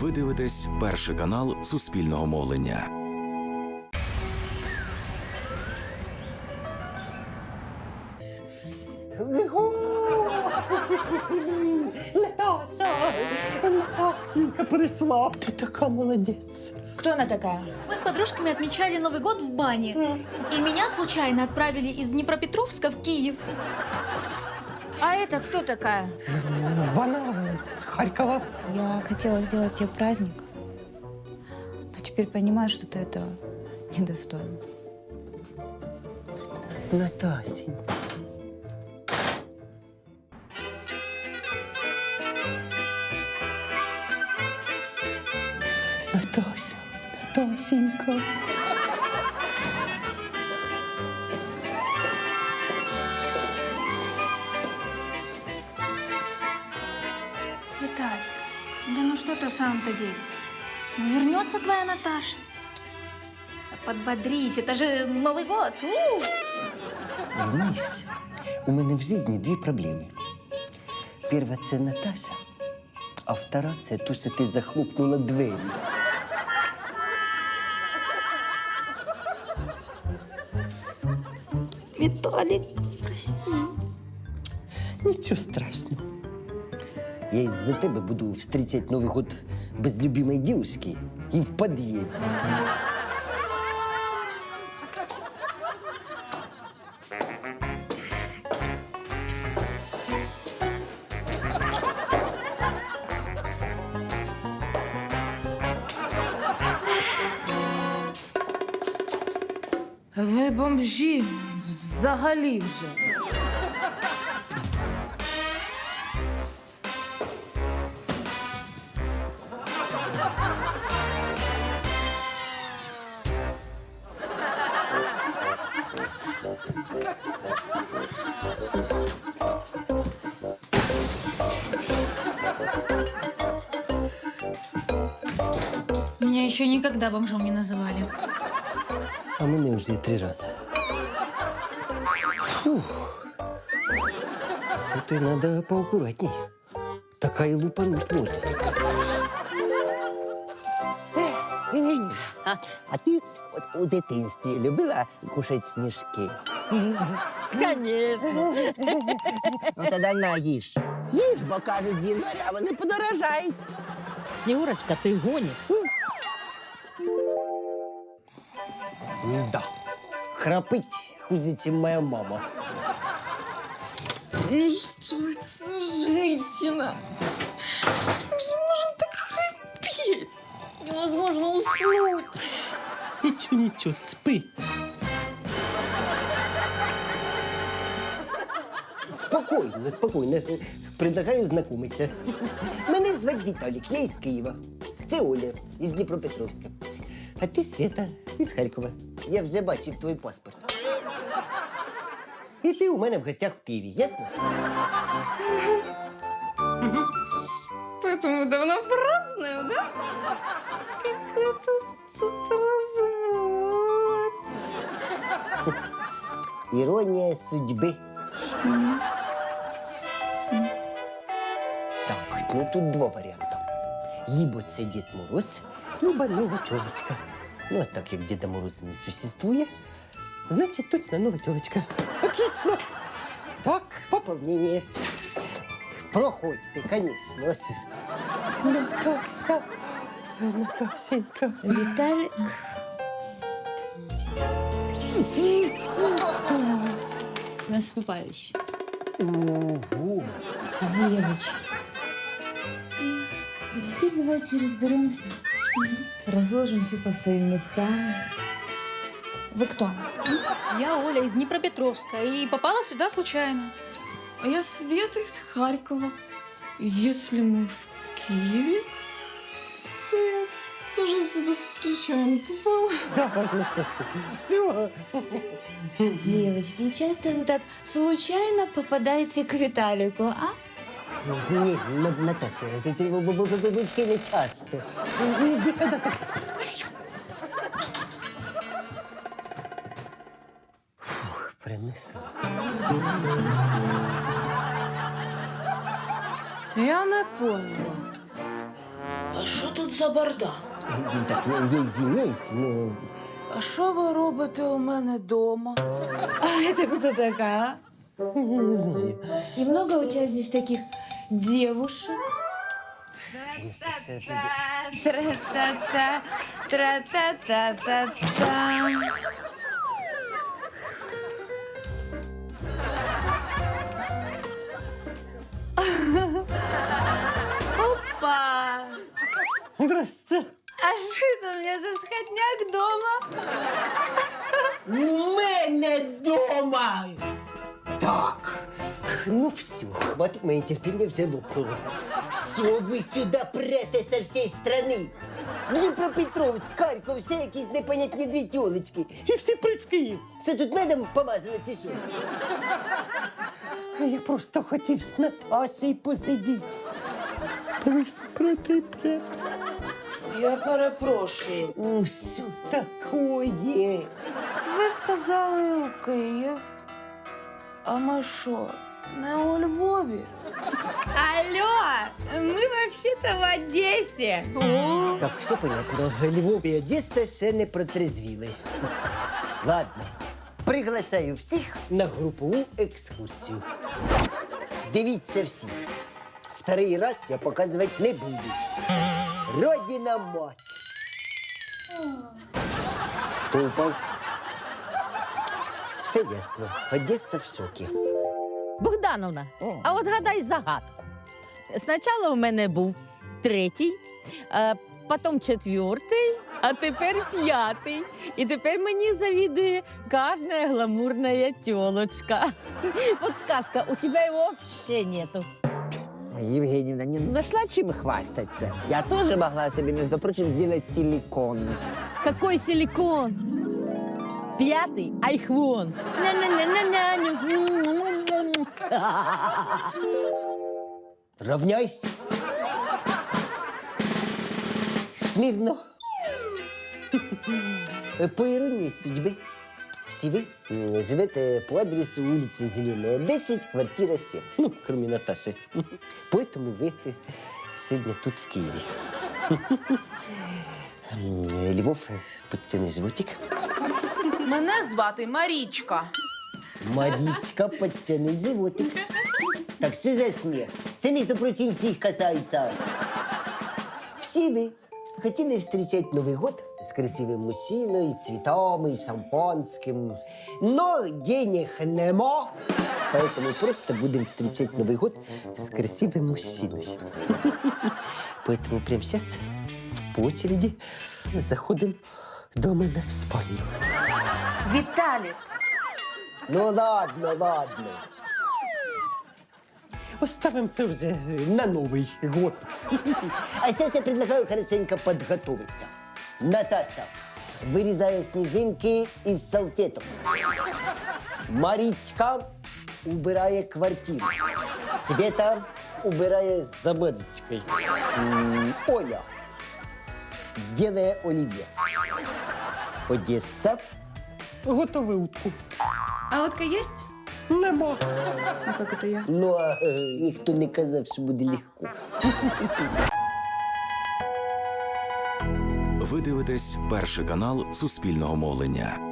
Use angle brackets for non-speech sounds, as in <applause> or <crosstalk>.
Ви дивитесь перший канал Суспільного мовлення. Наташа! Наташенька прийшла. Ти така молодець. Кто она такая? Мы с подружками отмечали Новый год в бане. И меня случайно отправили из Днепропетровска в Киев. А это кто такая? Вона з Харкова. Я хотела сделать тебе праздник, но теперь понимаю, что ты этого недостоин. Натасенька. Натася, Натасенька. да ну что ты в самом-то деле? Ну, вернется твоя Наташа. Да Подбодрись, это же Новый год. У! Знаєш, у мене в житті дві проблеми. Перша це Наташа, а втора це то, що ти захлопнула двері. Виталик, прости. Нічого страшного. Я із-за тебе буду зустрічати Новий год без любимої дівчинки і в під'їзді. Ви бомжі взагалі вже. Меня еще никогда бомжом не называли. А мене вже три рази. Фух. Зато треба поаккуратней. Така і лупануть може. А, а ти от у дитинстві любила кушати сніжки? Конечно. Ну тоді на їж. Їж, бо кажуть, з января вони подорожають. Снегурочка, ты гонишь? Да. Храпить хуже, чем моя мама. Ну что это за женщина? Как же можно так храпеть? Невозможно уснуть. Нічого, нічого, спи. Спокійно, спокійно. Предлагаю знайомитися. Мене звати Віталік, я із Києва. Це Оля із Дніпропетровська. А ти Свята із Харкова. Я вже бачив твій паспорт. І ти у мене в гостях в Києві, ясно? То это давно празднуем, да? Какой-то тут развод. <laughs> Іронія судьби. Так, ну тут два варіанти. Либо це Дід Мороз, либо нова тілочка. Ну, а так як Діда Мороза не существує, значить точно нова тілочка. Отлично. Так, пополнение. Проходьте, конечно. Ось. Наташа, Наташенька. Виталик. С наступающим. Ого. Девочки. А теперь давайте разберемся. Разложим все по своим местам. Вы кто? Я Оля из Днепропетровска и попала сюда случайно. А я Света из Харькова. Если мы в Киеве, то я тоже сюда случайно попала. Наташа. Все. Девочки, часто вы так случайно попадаете к Виталику, а? Ні, Наташа, ви- всі не часто. Ні- Ніколи. Фух, принесла. Я не поняла. А що тут за бардак? Ну, Так, я, я но... А що ви робите у мене вдома? А это кто такая? <laughs> Не знаю. И много у тебя здесь таких девушек? Тра-та-та, тра-та-та-та-та. Опа! Здрасте. А що це у мене за сходняк дома? У мене дома! Так, ну все, хватит моє терпіння вже лопнуло. Все, ви сюди прете со всієї страни. Дніпропетровськ, Харків, все якісь непонятні дві тілочки. І всі пруть в Київ. Все тут медом помазано, чи що? А Я просто хотів з Наташею посидіти. Все прете і прете. Я перепрошую. Ну, що такое? Ви сказали у Київ. А ми що, не у Львові? Алло, мы вообще-то в Одессе. Так, все понятно. Львов і Одеса ще не протрезвіли. Ладно, приглашаю всіх на групову екскурсію. Дивіться всі. Вторий раз я показувати не буду. Родина мать. Хто упав? Все ясно. Одеса в шокі. Богдановна, а от гадай загадку. Спочатку у мене був третій, а потім четвертий, а тепер п'ятий. І тепер мені завідує кожна гламурна тілочка. Подсказка, у тебе його взагалі нету. Евгеньевна, не нашла чем хвастаться. Я тоже могла себе, между прочим, сделать силикон. Какой силикон? П'ятий айхвон. Ня-ня-ня-ня-ню. Равняйся. Смирно. По иронии судьбы, все вы м, живете по адресу улицы Зеленая, 10, квартира 7. Ну, кроме Наташи. Поэтому вы э, сегодня тут, в Киеве. М, Львов, э, подтяни животик. Мене звати Марічка. Марічка, подтяни животик. Так що за сміх? Це, між прочим, всіх касається. Всі ви хотіли зустрічати Новий год з красивим мужчиною, цвітами, шампанським. Но денег нема. Поэтому просто будем встречать Новый год с красивым мужчиной. Поэтому прямо сейчас по очереди заходим до мене в спальню. Виталик, Ну ладно, ладно. Оставим це вже на Новий год. А зараз я предлагаю хорошенько подготовиться. Наташа вирізає сніжинки із салфеток. Марічка убирає квартиру. Света убирає за Марічкою. М, Оля делає оливье. Одесса. Готови утку. а утка есть? Нема. А как это я? Ну, а е, ніхто не казав, що буде легко. Ви дивитесь перший канал Суспільного мовлення.